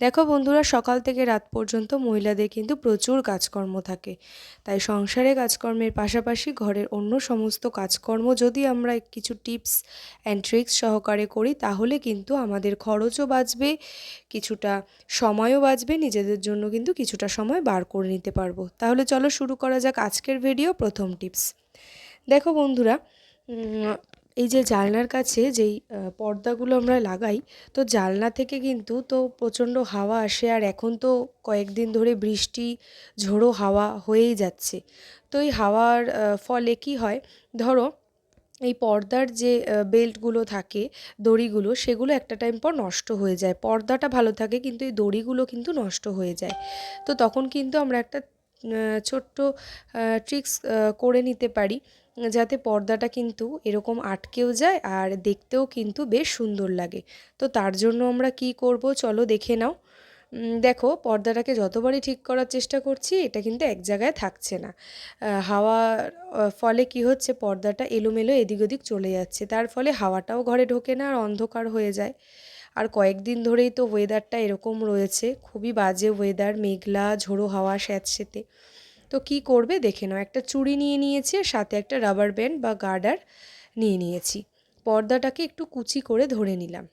দেখো বন্ধুরা, সকাল থেকে রাত পর্যন্ত মহিলাদের কিন্তু প্রচুর কাজকর্ম থাকে। তাই সংসারে কাজকর্মের পাশাপাশি ঘরের অন্য সমস্ত কাজকর্ম যদি আমরা কিছু টিপস অ্যান্ড ট্রিক্স সহকারে করি, তাহলে কিন্তু আমাদের খরচও বাঁচবে, কিছুটা সময়ও বাঁচবে, নিজেদের জন্য কিন্তু কিছুটা সময় বার করে নিতে পারব। তাহলে চলো শুরু করা যাক আজকের ভিডিও প্রথম টিপস। দেখো বন্ধুরা এই যে জানলার কাছে যেই পর্দাগুলো আমরা লাগাই, তো জানলা থেকে কিন্তু তো প্রচণ্ড হাওয়া আসে আর এখন তো কয়েকদিন ধরে বৃষ্টি, ঝোড়ো হাওয়া হয়েই যাচ্ছে। তো এই হাওয়ার ফলে কি হয়? ধরো এই পর্দার যে বেল্টগুলো থাকে, দড়িগুলো, সেগুলো একটা টাইম পর নষ্ট হয়ে যায়। পর্দাটা ভালো থাকে কিন্তু এই দড়িগুলো কিন্তু নষ্ট হয়ে যায়। তো তখন কিন্তু আমরা একটা ছোট্ট ট্রিক্স করে নিতে পারি, যাতে পর্দাটা কিন্তু এরকম আটকেও যায় আর দেখতেও কিন্তু বেশ সুন্দর লাগে। তো তার জন্য আমরা কি করব? চলো দেখে নাও। দেখো, পর্দাটাকে যতবারই ঠিক করার চেষ্টা করছি, এটা কিন্তু এক জায়গায় থাকছে না। হাওয়ার ফলে কি হচ্ছে? পর্দাটা এলোমেলো এদিক ওদিক চলে যাচ্ছে। তার ফলে হাওয়াটাও ঘরে ঢোকে না আর অন্ধকার হয়ে যায়। আর কয়েকদিন ধরেই তো ওয়েদারটা এরকম রয়েছে। খুবই বাজে ওয়েদার মেঘলা, ঝোড়ো হাওয়া, স্যাঁতসেতে। তো কি করবে দেখে নাও। একটা চুড়ি নিয়ে নিয়েছি আর সাথে একটা রাবার ব্যান্ড বা গার্ডার নিয়ে নিয়েছি। পর্দাটাকে একটু কুচি করে ধরে নিলাম।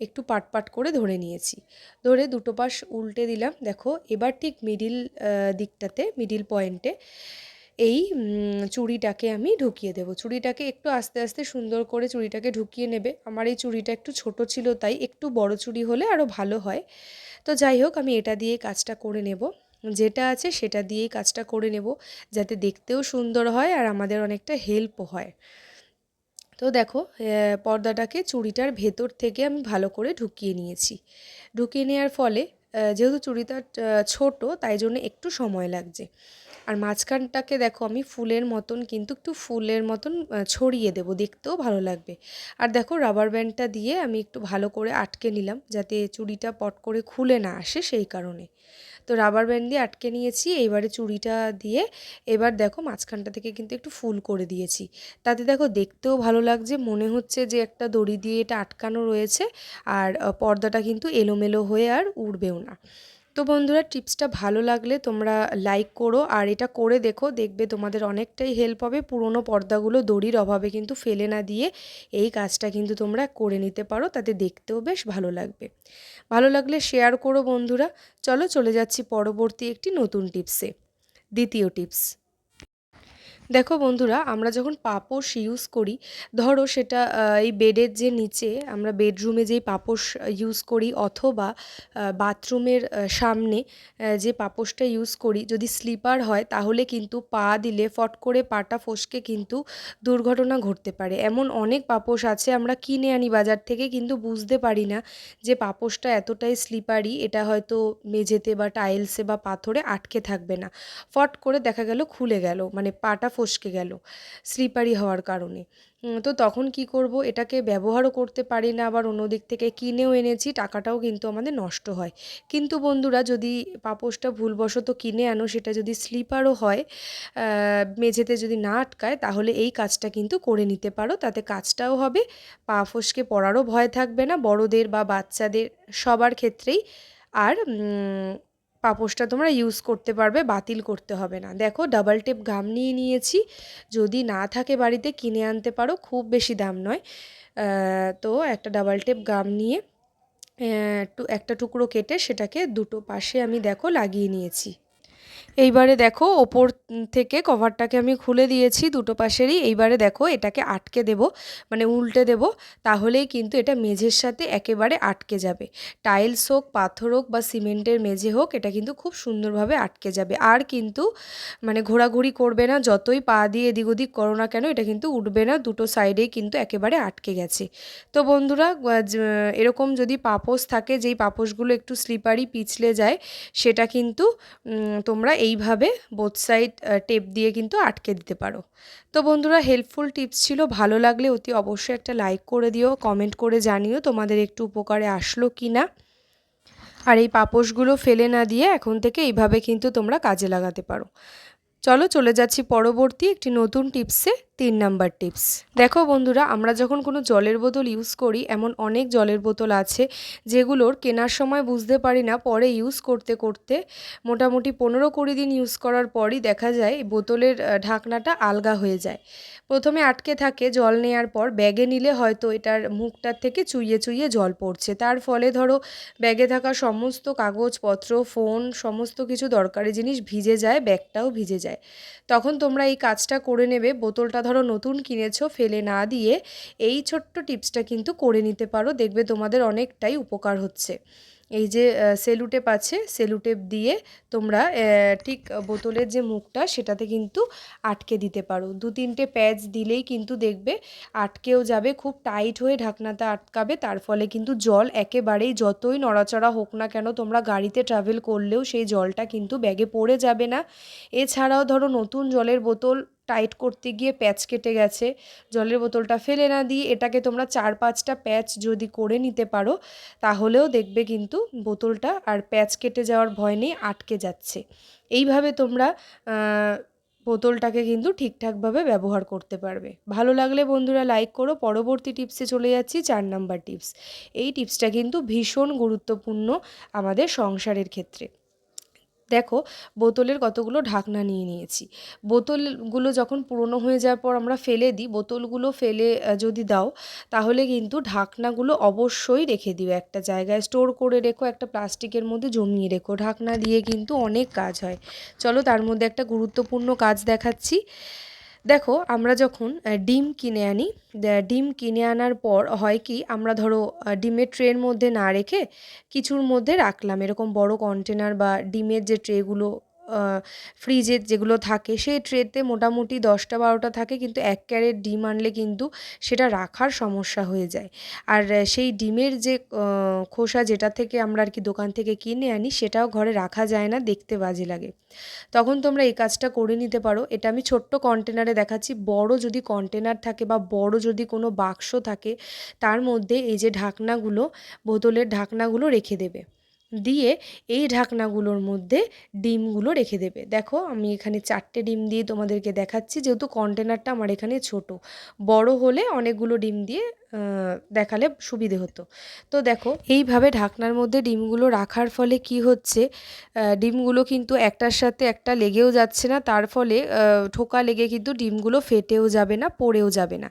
একটু পাট পাট করে ধরে নিয়েছি। ধরে দুটো পাশ উল্টে দিলাম। দেখো, এবার ঠিক মিডিল দিকটাতে মিডিল পয়েন্টে এই চুড়িটাকে আমি ঢুকিয়ে দেবো। চুড়িটাকে একটু আস্তে আস্তে সুন্দর করে চুড়িটাকে ঢুকিয়ে নেবে। আমার এই চুড়িটা একটু ছোট ছিল, তাই একটু বড় চুড়ি হলে আরও ভালো হয়। তো যাই হোক, আমি এটা দিয়ে কাজটা করে নেব। যেটা আছে সেটা দিয়েই কাজটা করে নেব, যাতে দেখতেও সুন্দর হয় আর আমাদের অনেকটা হেল্পও হয়। তো দেখো পর্দাটাকে চুড়িটার ভেতর থেকে আমি ভালো করে ঢুকিয়ে নিয়েছি। ঢুকিয়ে নেওয়ার ফলে যেহেতু চুড়িটা ছোট, তাই জন্য একটু সময় লাগছে। আর মাঝখানটাকে দেখো আমি ফুলের মতন কিন্তু একটু ফুলের মতন ছড়িয়ে দেবো, দেখতেও ভালো লাগবে। আর দেখো রাবার ব্যান্ডটা দিয়ে আমি একটু ভালো করে আটকে নিলাম যাতে চুড়িটা পট করে খুলে না আসে সেই কারণে। তো রাবার ব্যান্ড দিয়ে আটকে নিয়েছি এইবারে চুড়িটা দিয়ে এবার দেখো মাঝখানটা থেকে কিন্তু একটু ফুল করে দিয়েছি। তাতে দেখো দেখতেও ভালো লাগছে, মনে হচ্ছে যে একটা দড়ি দিয়ে এটা আটকানো রয়েছে, আর পর্দাটা কিন্তু এলোমেলো হয়ে আর উড়বেও না। তো বন্ধুরা, টিপসটা ভালো লাগলে তোমরা লাইক করো। আর এটা করে দেখো, দেখবে তোমাদের অনেকটাই হেল্প হবে। পুরনো পর্দাগুলো দড়ির অভাবে কিন্তু ফেলে না দিয়ে এই কাজটা কিন্তু তোমরা করে নিতে পারো, তাতে দেখতেও বেশ ভালো লাগবে। ভালো লাগলে শেয়ার করো বন্ধুরা। চলো চলে যাচ্ছি পরবর্তী একটি নতুন টিপসে। দ্বিতীয় টিপস। দেখো বন্ধুরা, আমরা যখন পাপোশ ইউজ করি, ধরো সেটা এই বেডের যে নিচে আমরা বেডরুমে যেই পাপোশ ইউজ করি অথবা বাথরুমের সামনে যে পাপোশটা ইউজ করি, যদি স্লিপার হয় তাহলে কিন্তু পা দিলে ফট করে পাটা ফসকে কিন্তু দুর্ঘটনা ঘটতে পারে। এমন অনেক পাপোশ আছে আমরা কিনে আনি বাজার থেকে কিন্তু বুঝতে পারি না যে পাপোশটা এতটাই স্লিপারি, এটা হয়তো মেঝেতে বা টাইলসে বা পাথরে আটকে থাকবে না। ফট করে দেখা গেল খুলে গেল মানে পাটা ফসকে গেল স্লিপারি হওয়ার কারণে। তো তখন কি করব? এটাকে ব্যবহারও করতে পারি না, আবার অন্য দিক থেকে কিনেও এনেছি, টাকাটাও কিন্তু আমাদের নষ্ট হয়। কিন্তু বন্ধুরা, যদি পাপোশটা ভুলবশত কিনে আনো, সেটা যদি স্লিপারও হয় মেঝেতে যদি না আটকায়, তাহলে এই কাজটা কিন্তু করে নিতে পারো। তাতে কাজটাও হবে, পা ফসকে পড়ারও ভয় থাকবে না, বড়দের বা বাচ্চাদের সবার ক্ষেত্রেই। আর পাপোশটা তোমরা ইউজ করতে পারবে, বাতিল করতে হবে না। দেখো ডাবল টেপ গাম নিয়ে নিয়েছি। যদি না থাকে বাড়িতে, কিনে আনতে পারো, খুব বেশি দাম নয়। তো একটা ডাবল টেপ গাম নিয়ে একটা টুকরো কেটে সেটাকে দুটো পাশে আমি দেখো লাগিয়ে নিয়েছি। এইবারে দেখো ওপর থেকে কভারটাকে আমি খুলে দিয়েছি দুটো পাশেরই। এইবারে দেখো এটাকে আটকে দেব মানে উল্টে দেব, তাহলেই কিন্তু এটা মেঝের সাথে একেবারে আটকে যাবে। টাইলস হোক, পাথর হোক বা সিমেন্টের মেঝে হোক, এটা কিন্তু খুব সুন্দরভাবে আটকে যাবে। আর কিন্তু মানে ঘোরাঘুরি করবে না, যতই পা দিয়ে এদিক ওদিক করো না কেন, এটা কিন্তু উঠবে না, দুটো সাইডেই কিন্তু একেবারে আটকে গেছে। তো বন্ধুরা এরকম যদি পাপোস থাকে, যেই পাপোসগুলো একটু স্লিপারি পিছলে যায়, সেটা কিন্তু তোমরা এইভাবে বোথ সাইড টেপ দিয়ে কিন্তু আটকে দিতে পারো। তো বন্ধুরা হেল্পফুল টিপস ছিল, ভালো লাগলে অতি অবশ্যই একটা লাইক করে দিও কমেন্ট করে জানিও তোমাদের একটু উপকারে আসলো কি না আর এই পাপোশগুলো ফেলে না দিয়ে এখন থেকে এইভাবে কিন্তু তোমরা কাজে লাগাতে পারো। চলো চলে যাচ্ছি পরবর্তী একটি নতুন টিপসে তিন নাম্বার টিপস। দেখো বন্ধুরা, আমরা যখন কোনো জলের বোতল ইউজ করি, এমন অনেক জলের বোতল আছে যেগুলোর কেনার সময় বুঝতে পারি না, পরে ইউজ করতে করতে মোটামুটি পনেরো কুড়ি দিন ইউজ করার পরই দেখা যায় বোতলের ঢাকনাটা আলগা হয়ে যায়। প্রথমে আটকে থাকে জল নেওয়ার পর ব্যাগে নিলে হয়তো এটার মুখটার থেকে চুইয়ে চুইয়ে জল পড়ছে। তার ফলে ধরো ব্যাগে থাকা সমস্ত কাগজপত্র ফোন সমস্ত কিছু দরকারি জিনিস ভিজে যায়, ব্যাগটাও ভিজে যায়। তখন তোমরা এই কাজটা করে নেবে, বোতলটা ধরো নতুন কিনেছো, ফেলে না দিয়ে এই ছোট্ট টিপসটা কিন্তু করে নিতে পারো। দেখবে তোমাদের অনেকটাই উপকার হচ্ছে। এই যে সেলুটেপ আছে, সেলুটেপ দিয়ে তোমরা ঠিক বোতলের যে মুখটা সেটাতে কিন্তু আটকে দিতে পারো। দু তিনটে প্যাচ দিলেই কিন্তু দেখবে আটকেও যাবে, খুব টাইট হয়ে ঢাকনাতে আটকাবে। তার ফলে কিন্তু জল একেবারেই যতই নড়াচড়া হোক না কেন, তোমরা গাড়িতে ট্রাভেল করলেও সেই জলটা কিন্তু ব্যাগে পড়ে যাবে না। এছাড়াও ধরো নতুন জলের বোতল টাইট করতে গিয়ে প্যাচ কেটে গেছে। জলের বোতলটা ফেলে না দিয়ে এটাকে তোমরা চার পাঁচটা প্যাচ যদি করে নিতে পারো, তাহলেও দেখবে কিন্তু বোতলটা আর প্যাচ কেটে যাওয়ার ভয় নেই, আটকে যাচ্ছে। এইভাবে তোমরা বোতলটাকে কিন্তু ঠিকঠাকভাবে ব্যবহার করতে পারবে। ভালো লাগলে বন্ধুরা লাইক করো। পরবর্তী টিপসে চলে যাচ্ছি, চার নাম্বার টিপস এই টিপসটা কিন্তু ভীষণ গুরুত্বপূর্ণ আমাদের সংসারের ক্ষেত্রে। দেখো, বোতলের কতগুলো ঢাকনা নিয়ে নিয়েছি। বোতলগুলো যখন পুরনো হয়ে যাওয়ার পর আমরা ফেলে দিই, বোতলগুলো ফেলে যদি দাও, তাহলে কিন্তু ঢাকনাগুলো অবশ্যই রেখে দিও। একটা জায়গায় স্টোর করে রেখো, একটা প্লাস্টিকের মধ্যে জমিয়ে রেখো। ঢাকনা দিয়ে কিন্তু অনেক কাজ হয়। চলো তার মধ্যে একটা গুরুত্বপূর্ণ কাজ দেখাচ্ছি। দেখো, আমরা যখন ডিম কিনে আনি ডিম কিনে আনার পর হয় কি, আমরা ধরো ডিমের ট্রের মধ্যে না রেখে কিছুর মধ্যে রাখলাম। এরকম বড় কন্টেনার বা ডিমের যে ট্রেগুলো ফ্রিজের যেগুলো থাকে, সেই ট্রেতে মোটামুটি দশটা, বারোটা থাকে, কিন্তু এক ক্যারেট ডিম আনলে কিন্তু সেটা রাখার সমস্যা হয়ে যায়। আর সেই ডিমের যে খোসা যেটা থেকে আমরা আর কি দোকান থেকে কিনে আনি, সেটাও ঘরে রাখা যায় না, দেখতে বাজে লাগে। তখন তোমরা এই কাজটা করে নিতে পারো। এটা আমি ছোট্ট কন্টেনারে দেখাচ্ছি। বড় যদি কন্টেনার থাকে বা বড় যদি কোনো বাক্স থাকে, তার মধ্যে এই যে ঢাকনাগুলো, বোতলের ঢাকনাগুলো রেখে দেবে। দিয়ে এই ঢাকনাগুলোর মধ্যে ডিমগুলো রেখে দেবে। দেখো, আমি এখানে চারটে ডিম দিয়ে তোমাদেরকে দেখাচ্ছি, যেহেতু কন্টেনারটা আমার এখানে ছোট। বড় হলে অনেকগুলো ডিম দিয়ে দেখালে সুবিধে হতো। তো দেখো, এইভাবে ঢাকনার মধ্যে ডিমগুলো রাখার ফলে কি হচ্ছে ডিমগুলো কিন্তু একটার সাথে একটা লেগেও যাচ্ছে না, তার ফলে ঠোকা লেগে কিন্তু ডিমগুলো ফেটেও যাবে না, পড়েও যাবে না।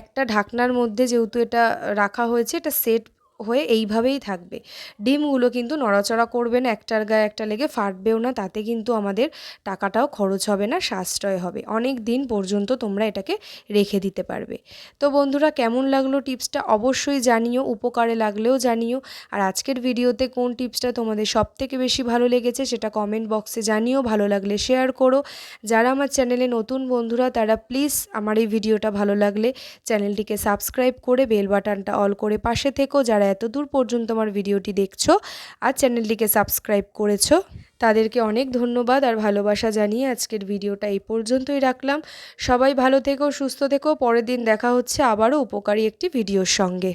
একটা ঢাকনার মধ্যে যেহেতু এটা রাখা হয়েছে, এটা সেট হয়ে এইভাবেই থাকবে। ডিমগুলো কিন্তু নড়াচড়া করবে না, একটার গায়ে একটা লেগে ফাটবেও না, তাতে কিন্তু আমাদের টাকাটাও খরচ হবে না, সাশ্রয় হবে। অনেক দিন পর্যন্ত তোমরা এটাকে রেখে দিতে পারবে। তো বন্ধুরা, কেমন লাগল টিপসটা অবশ্যই জানিও, উপকারে লাগলেও জানিও। আর আজকের ভিডিওতে কোন টিপসটা তোমাদের সব থেকে বেশি ভালো লেগেছে সেটা কমেন্ট বক্সে জানিও, ভালো লাগলে শেয়ার করো। যারা আমার চ্যানেলে নতুন বন্ধুরা, তারা প্লিজ আমার এই ভিডিওটা ভালো লাগলে চ্যানেলটিকে সাবস্ক্রাইব করে বেল বাটনটা অল করে পাশে থেকো। যারা এত দূর পর্যন্ত আমার ভিডিওটি দেখছ আর চ্যানেলটিকে সাবস্ক্রাইব করেছ, তাদেরকে অনেক ধন্যবাদ আর ভালোবাসা জানিয়ে আজকের ভিডিওটা এই পর্যন্তই রাখলাম। সবাই ভালো থেকো, সুস্থ থেকো, পরের দিন দেখা হচ্ছে আবারও উপকারী একটি ভিডিওর সঙ্গে।